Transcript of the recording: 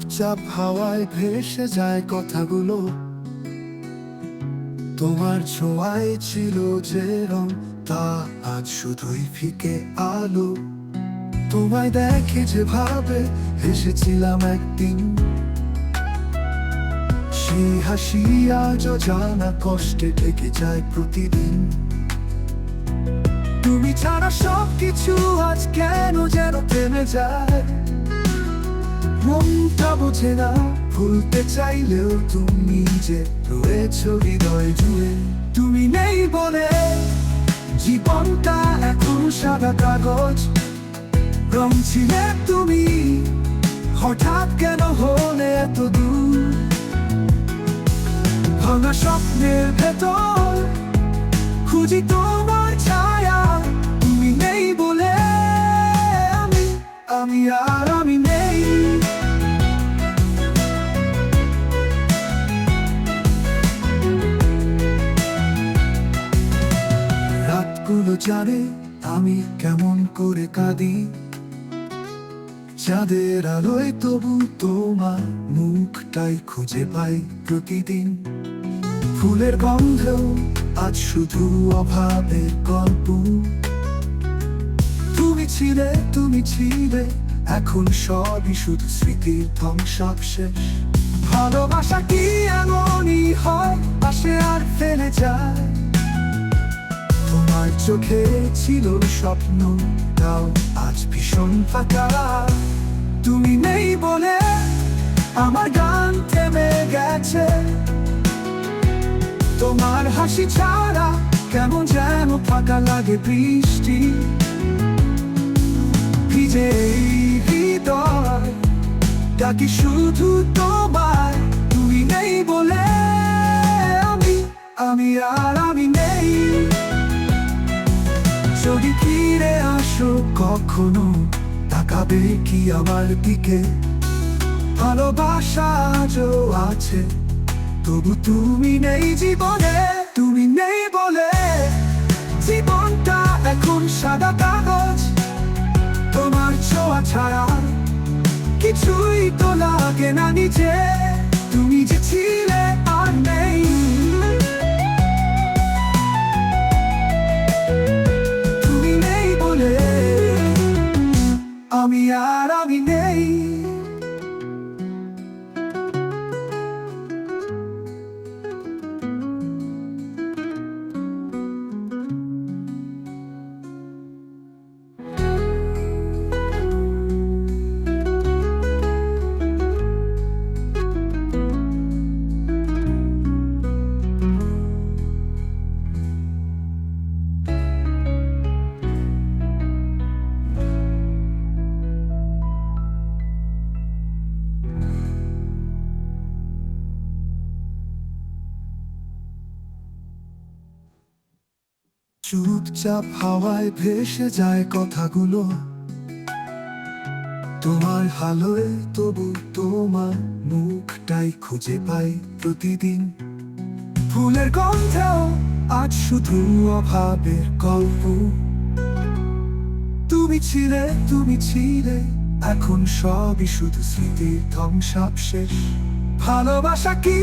চুপচাপ হাওয়ায় ভেসে যায় কথাগুলো। তোমার ছোঁয়ায় ছিল যে রং, তা আজ শুধুই ফিকে আলো। তোমায় দেখে যে ভাবে হেসেছিলাম একদিন। সেই হাসি আজও জানা কষ্টে থেকে যায় প্রতিদিন। তুমি ছাড়া সব কিছু আজ কেন যেন থেমে যায়? মনটা বোঝে না। ভুলতে চাইলেও তুমি যে রয়েছ হৃদয় জুড়ে, তুমি নেই বলে। জীবনটা এখন সাদা কাগজ, রং ছিলে তুমি। হঠাৎ কেন হলে এত দূর? ভাঙা স্বপ্নের ভেতর, খুঁজি তোমার ছায়া। তুমি নেই বলে আমি আমি আর জানে আমি কেমন করে কাঁদি। চাঁদের আলোয় তবু তোমার মুখটাই খুঁজে পাই প্রতিদিন। ফুলের গন্ধেও আজ শুধু অভাবের গল্প। তুমি ছিলে তুমি ছিলে, এখন সবই শুধু স্মৃতির ধ্বংসাবশেষ। ভালোবাসা কি এমনই হয়? আসে আর ফেলে যায়। চোখে ছিল স্বপ্ন, তাও আজ ভীষণ ফাঁকা। তুমি নেই বলে আমার গান থেমে গেছে। তোমার হাসি ছাড়া কেমন যেন ফাঁকা লাগে বৃষ্টি। ভিজে ডাকি শুধু তোমার? তুমি নেই বলে আমি আমি আর আমি নেই। যদি ফিরে আসো, কখনো তাকাবে কি আমার দিকে? ভালোবাসা আজও আছে, তবু তুমি নেই জীবনে, তুমি নেই বলে। জীবনটা এখন সাদা কাগজ, তোমার ছোঁয়া ছাড়া কিছুই তো লাগে না নিজে। তুমি যে ছিলে চুপচাপ হাওয়ায় ভেসে যায় কথাগুলো। তোমার হালোয় তবু তোমার মুখটাই খুঁজে পাই প্রতিদিন। ফুলের গন্ধেও আজ শুধু অভাবের গল্প। তুমি ছিলে তুমি ছিলে, এখন সবই শুধু স্মৃতির ধ্বংসাবশেষ। ভালোবাসা কি